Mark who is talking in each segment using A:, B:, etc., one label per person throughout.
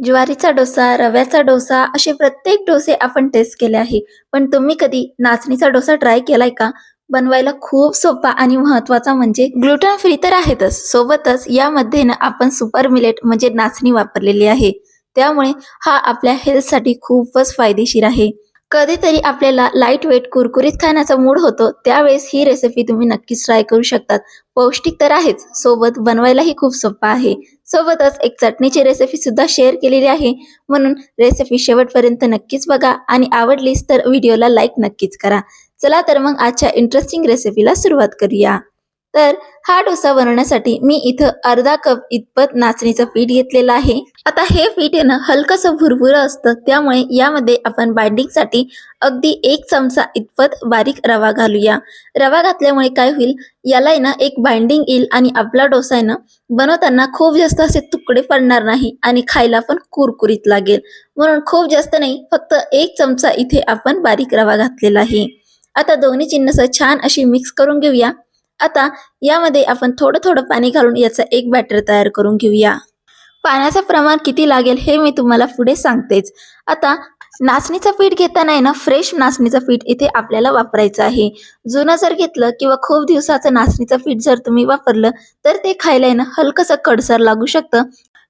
A: ज्वारीचा डोसा रव्याचा डोसा असे प्रत्येक डोसे आपण टेस्ट केले आहे. पण तुम्ही कधी नाचणीचा डोसा ट्राय केलाय का? बनवायला खूप सोपा आणि महत्त्वाचा म्हणजे ग्लुटन फ्री तर आहेतच. सोबतच यामध्ये ना आपण सुपर मिलेट म्हणजे नाचणी वापरलेली आहे. त्यामुळे हा आपल्या हेल्थसाठी खूपच फायदेशीर आहे. कधीतरी आपल्याला लाइट वेट कुरकुरीत खाण्याचा मूड होतो त्यावेळेस ही रेसिपी तुम्ही नक्कीच ट्राय करू शकतात. पौष्टिक तर आहेच सोबत बनवायलाही खूप सोपा आहे. सोबतच एक चटणीची रेसिपी सुद्धा शेअर केलेली आहे. म्हणून रेसिपी शेवटपर्यंत नक्कीच बघा आणि आवडलीच तर व्हिडिओला लाईक नक्कीच करा. चला तर मग आजच्या इंटरेस्टिंग रेसिपीला सुरुवात करूया. तर हा डोसा बनवण्यासाठी मी इथं अर्धा कप इतपत नाचणीचं पीठ घेतलेलं आहे. आता हे पीठ येणं ना हलकंसं भुरभुरं असतं त्यामुळे यामध्ये आपण बाइंडिंगसाठी अगदी एक चमचा इतपत बारीक रवा घालूया. रवा घातल्यामुळे काय होईल याला ना एक बाइंडिंग येईल आणि आपला डोसा आहे ना बनवताना खूप जास्त असे तुकडे पडणार नाही आणि खायला पण कुरकुरीत लागेल. म्हणून खूप जास्त नाही फक्त एक चमचा इथे आपण बारीक रवा घातलेला आहे. आता दोन्ही चिन्हस छान अशी मिक्स करून घेऊया. आता यामध्ये आपण थोडं थोडं पाणी घालून याचा एक बॅटर तयार करून घेऊया. पाण्याचं प्रमाण किती लागेल हे मी तुम्हाला पुढे सांगतेच. आता नाचणीचं पीठ घेताना आहे ना फ्रेश नाचणीचं पीठ इथे आपल्याला वापरायचं आहे. जुनं जर घेतलं किंवा खूप दिवसाचं नाचणीचं पीठ जर तुम्ही वापरलं तर ते खायला आहे ना हलकंसं कडसर लागू शकतं.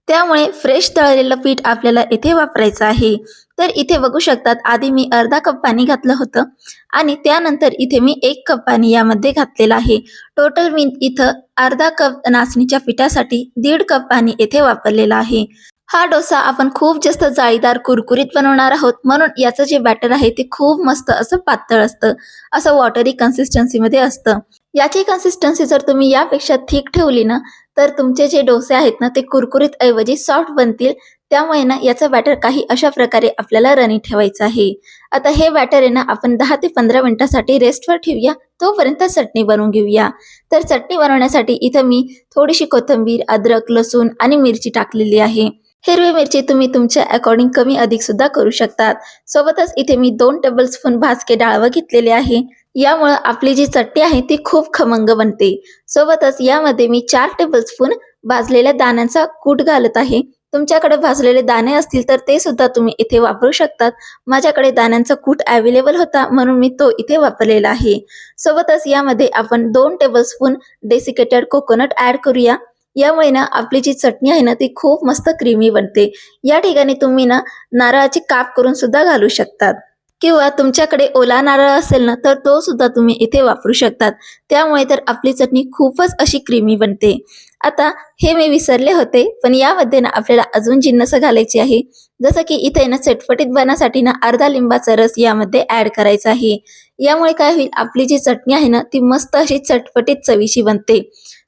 A: त्यामुळे फ्रेश तळलेलं पीठ आपल्याला इथे वापरायचं आहे. तर इथे बघू शकतात आधी मी अर्धा कप पाणी घातलं होतं आणि त्यानंतर इथे मी एक कप पाणी यामध्ये घातलेलं आहे. टोटल मी इथं अर्धा कप नाचणीच्या पिठासाठी दीड कप पाणी येथे वापरलेलं आहे. हा डोसा आपण खूप जास्त जाळीदार कुरकुरीत बनवणार आहोत. म्हणून याचं जे बॅटर आहे ते खूप मस्त असं पातळ असतं. असं वॉटरी कन्सिस्टन्सीमध्ये असतं. याची कन्सिस्टन्सी जर तुम्ही यापेक्षा थिक ठेवली ना तर तुमचे जे डोसे आहेत ना ते कुरकुरीत ऐवजी सॉफ्ट बनतील. त्यामुळे ना याचं बॅटर काही अशा प्रकारे आपल्याला रनी ठेवायचं आहे. आता हे बॅटर आहे ना आपण दहा ते पंधरा मिनिटासाठी रेस्टवर ठेवूया. तोपर्यंत चटणी बनवून घेऊया. तर चटणी बनवण्यासाठी इथं मी थोडीशी कोथिंबीर अद्रक लसूण आणि मिरची टाकलेली आहे. हिरवी मिरची तुम्ही तुमच्या अकॉर्डिंग कमी अधिक सुद्धा करू शकतात. सोबतच इथे मी दोन टेबल स्पून भाजके डाळवं घेतलेले आहे. यामुळं आपली जी चटणी आहे ती खूप खमंग बनते. सोबतच यामध्ये मी चार टेबल स्पून भाजलेल्या दाण्यांचा कूट घालत आहे. तुमच्याकडे भाजलेले दाणे असतील तर ते सुद्धा तुम्ही इथे वापरू शकतात. माझ्याकडे दाण्यांचा कूट अवेलेबल होता म्हणून मी तो इथे वापरलेला आहे. सोबतच यामध्ये आपण दोन tablespoon desiccated coconut add करूया. यामुळे ना आपली जी चटणी आहे ना ती खूप मस्त क्रीमी बनते. या ठिकाणी तुम्ही ना नारळाची काप करून सुद्धा घालू शकतात. किंवा तुमच्याकडे ओला नारळ असेल ना तर तो सुद्धा तुम्ही इथे वापरू शकतात. त्यामुळे तर आपली चटणी खूपच अशी क्रीमी बनते. आता हे मी विसरले होते पण यामध्ये ना आपल्याला अजून जिन्नस घालायची आहे. जसं की इथे ना चटपटीत बनासाठी ना अर्धा लिंबाचा रस यामध्ये ऍड करायचा आहे. यामुळे काय होईल आपली जी चटणी आहे ना ती मस्त अशी चटपटीत चवीशी बनते.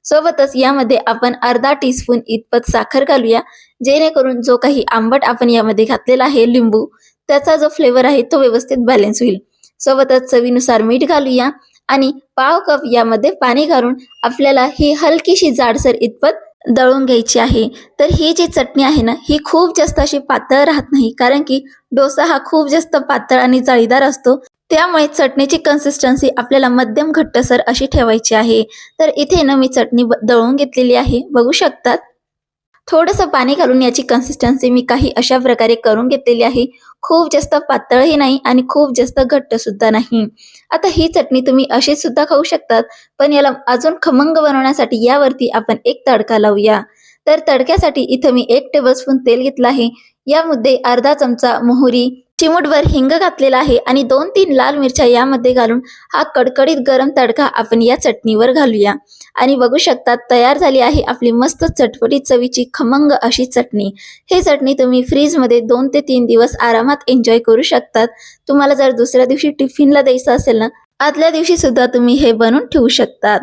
A: सोबतच यामध्ये आपण अर्धा टीस्पून इतपत साखर घालूया जेणेकरून जो काही आंबट आपण यामध्ये घातलेला आहे लिंबू त्याचा जो फ्लेवर आहे तो व्यवस्थित बॅलन्स होईल. सोबतच चवीनुसार मीठ घालूया आणि पाव कप यामध्ये पाणी घालून आपल्याला ही हलकीशी जाडसर इतपत दळून घ्यायची आहे. तर ही जी चटणी आहे ना ही खूप जास्त अशी पातळ राहत नाही कारण की डोसा हा खूप जास्त पातळ आणि जाळीदार असतो. त्यामुळे चटणीची कन्सिस्टन्सी आपल्याला मध्यम घट्टसर अशी ठेवायची आहे. तर इथे ना मी चटणी ब- दळून घेतलेली आहे. बघू शकतात? थोडंसं पाणी घालून याची कन्सिस्टन्सी मी काही अशा प्रकारे करून घेतलेली आहे. खूप जास्त पातळही नाही आणि खूप जास्त घट्ट सुद्धा नाही. आता ही चटणी तुम्ही अशी सुद्धा खाऊ शकतात पण याला अजून खमंग बनवण्यासाठी यावरती आपण एक तडका लावूया. तर तडक्यासाठी इथं मी एक टेबलस्पून तेल घेतलं आहे. यामध्ये अर्धा चमचा मोहरी चिमूटभर हिंग घातलेला आहे आणि दोन तीन लाल मिरच्या यामध्ये घालून हा कडकडीत गरम तडका आपण या चटणीवर घालूया. आणि बघू शकतात तयार झाली आहे आपली मस्त चटपटीत चवीची खमंग अशी चटणी. हे चटणी तुम्ही फ्रीजमध्ये दोन ते तीन दिवस आरामात एन्जॉय करू शकतात. तुम्हाला जर दुसऱ्या दिवशी टिफिनला द्यायचं असेल ना आदल्या दिवशी सुद्धा तुम्ही हे बनवून ठेवू शकतात.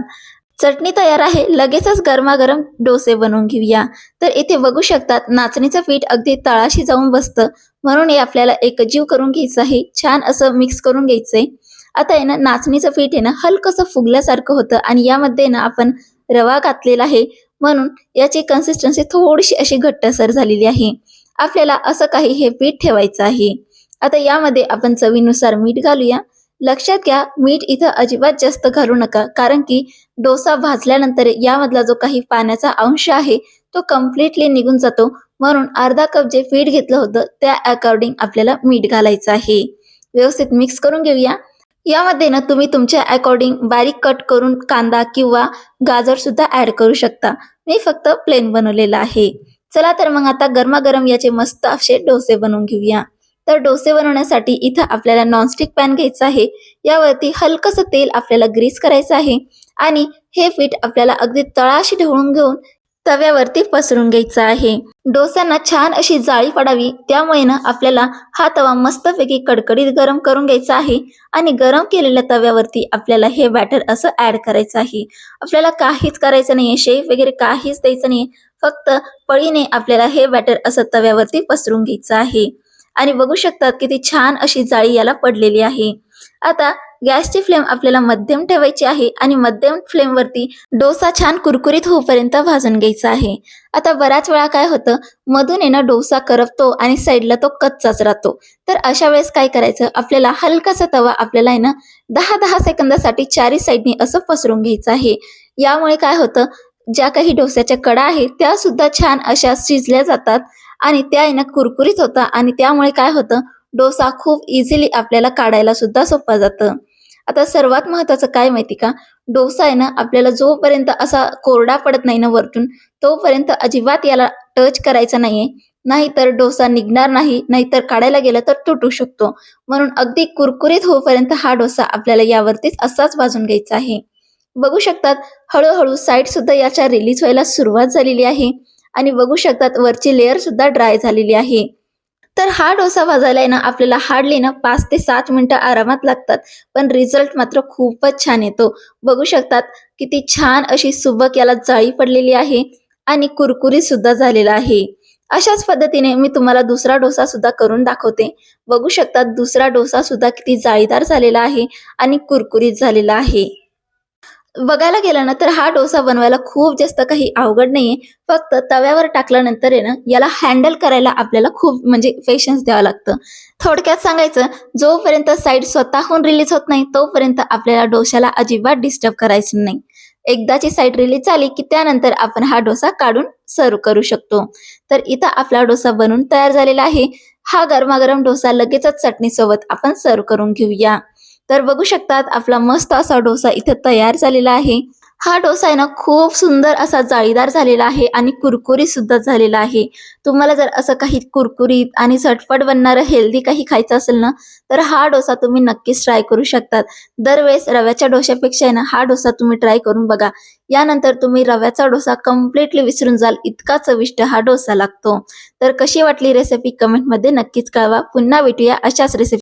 A: चटणी तयार आहे. लगेचच गरमागरम डोसे बनवून घेऊया. तर इथे बघू शकतात नाचणीचं पीठ अगदी तळाशी जाऊन बसतं. म्हणून हे आपल्याला एकजीव करून घ्यायचं आहे. छान असं मिक्स करून घ्यायचंय. आता आहे ना नाचणीचं पीठ आहे ना हलकंसं फुगल्यासारखं होतं आणि यामध्ये ना आपण रवा घातलेला आहे. म्हणून याची कन्सिस्टन्सी थोडीशी अशी घट्टसर झालेली आहे. आपल्याला असं काही हे पीठ ठेवायचं आहे. आता यामध्ये आपण चवीनुसार मीठ घालूया. लक्षात घ्या मीठ इथं अजिबात जास्त घालू नका. कारण की डोसा भाजल्यानंतर यामधला जो काही पाण्याचा अंश आहे तो कम्प्लिटली निघून जातो. म्हणून अर्धा कप जे पीठ घेतलं होतं त्या अकॉर्डिंग आपल्याला मीठ घालायचं आहे. व्यवस्थित मिक्स करून घेऊया. यामध्ये ना तुम्ही तुमच्या अकॉर्डिंग बारीक कट करून कांदा किंवा गाजर सुद्धा ऍड करू शकता. मी फक्त प्लेन बनवलेला आहे. चला तर मग आता गरमागरम याचे मस्त असे डोसे बनवून घेऊया. तर डोसे बनवण्यासाठी इथं आपल्याला नॉनस्टिक पॅन घ्यायचा आहे. यावरती हलकंसं तेल आपल्याला ग्रीस करायचं आहे. आणि हे पीठ आपल्याला अगदी तळाशी ढवळून घेऊन तव्यावरती पसरून घ्यायचं आहे. डोस्यांना छान अशी जाळी पडावी त्यामुळे ना आपल्याला हा तवा मस्तपैकी कडकडीत गरम करून घ्यायचा आहे आणि गरम केलेल्या तव्यावरती आपल्याला हे बॅटर असं ऍड करायचं आहे. आपल्याला काहीच करायचं नाहीये शेफ वगैरे काहीच द्यायचं नाहीये फक्त पळीने आपल्याला हे बॅटर असं तव्यावरती पसरून घ्यायचं आहे. आणि बघू शकतात किती छान अशी जाळी याला पडलेली आहे. आता गॅसची फ्लेम आपल्याला मध्यम ठेवायची आहे आणि मध्यम फ्लेमवरती डोसा छान कुरकुरीत होऊपर्यंत भाजून घ्यायचा आहे. आता बऱ्याच वेळा काय होतं मधून येणं डोसा करपतो आणि साईडला तो कच्चाच राहतो. तर अशा वेळेस काय करायचं आपल्याला हलकासा तवा आपल्याला आहे ना दहा दहा सेकंदासाठी चारी साईडनी असं पसरून घ्यायचं आहे. यामुळे काय होतं ज्या काही डोस्याच्या कडा आहेत त्या सुद्धा छान अशा शिजल्या जातात आणि त्या येणं ना कुरकुरीत होतात आणि त्यामुळे काय होतं डोसा खूप इझिली आपल्याला काढायला सुद्धा सोपा जातं. आता सर्वात महत्वाचं काय माहिती का? डोसा आहे ना आपल्याला जोपर्यंत असा कोरडा पडत नाही ना वरतून तोपर्यंत अजिबात याला टच करायचा नाहीये. नाहीतर डोसा निघणार नाही नाहीतर काढायला गेला तर तुटू शकतो. म्हणून अगदी कुरकुरीत होईपर्यंत हा डोसा आपल्याला यावरतीच असाच भाजून घ्यायचा आहे. बघू शकतात हळूहळू साईड सुद्धा याच्या रिलीज व्हायला सुरुवात झालेली आहे. आणि बघू शकतात वरची लेअर सुद्धा ड्राय झालेली आहे. तर हा डोसा भाजायला ना आपल्याला हार्डली ना पाच ते सात मिनटं आरामात लागतात. पण रिझल्ट मात्र खूपच छान येतो. बघू शकतात किती छान अशी सुबक याला जाळी पडलेली आहे आणि कुरकुरीत सुद्धा झालेला आहे. अशाच पद्धतीने मी तुम्हाला दुसरा डोसा सुद्धा करून दाखवते. बघू शकतात दुसरा डोसा सुद्धा किती जाळीदार झालेला आहे आणि कुरकुरीत झालेला आहे. बघायला गेलं ना तर हा डोसा बनवायला खूप जास्त काही अवघड नाहीये. फक्त तव्यावर टाकल्यानंतर आहे ना याला हँडल करायला आपल्याला खूप म्हणजे पेशन्स द्यावं लागतं. थोडक्यात सांगायचं जोपर्यंत साईड स्वतःहून रिलीज होत नाही तोपर्यंत आपल्याला डोशाला अजिबात डिस्टर्ब करायचं नाही. एकदाची साईड रिलीज झाली की त्यानंतर आपण हा डोसा काढून सर्व करू शकतो. तर इथं आपला डोसा बनून तयार झालेला आहे. हा गरमागरम डोसा लगेचच चटणी सोबत आपण सर्व करून घेऊया. तर बघू शकतात आपला मस्त असा डोसा इथे तयार झालेला आहे. हा डोसा आहे ना खूप सुंदर असा जाळीदार झालेला आहे आणि कुरकुरीत सुद्धा झालेला आहे. तुम्हाला जर असं काही कुरकुरीत आणि झटपट बनणारं हेल्दी काही खायचं असेल ना तर हा डोसा तुम्ही नक्कीच ट्राय करू शकतात. दरवेळेस रव्याच्या डोश्यापेक्षा आहे ना हा डोसा तुम्ही ट्राय करून बघा. यानंतर तुम्ही रव्याचा डोसा कम्प्लिटली विसरून जाल इतका चविष्ट हा डोसा लागतो. तर कशी वाटली रेसिपी कमेंटमध्ये नक्कीच कळवा. पुन्हा भेटूया अशाच रेसिपी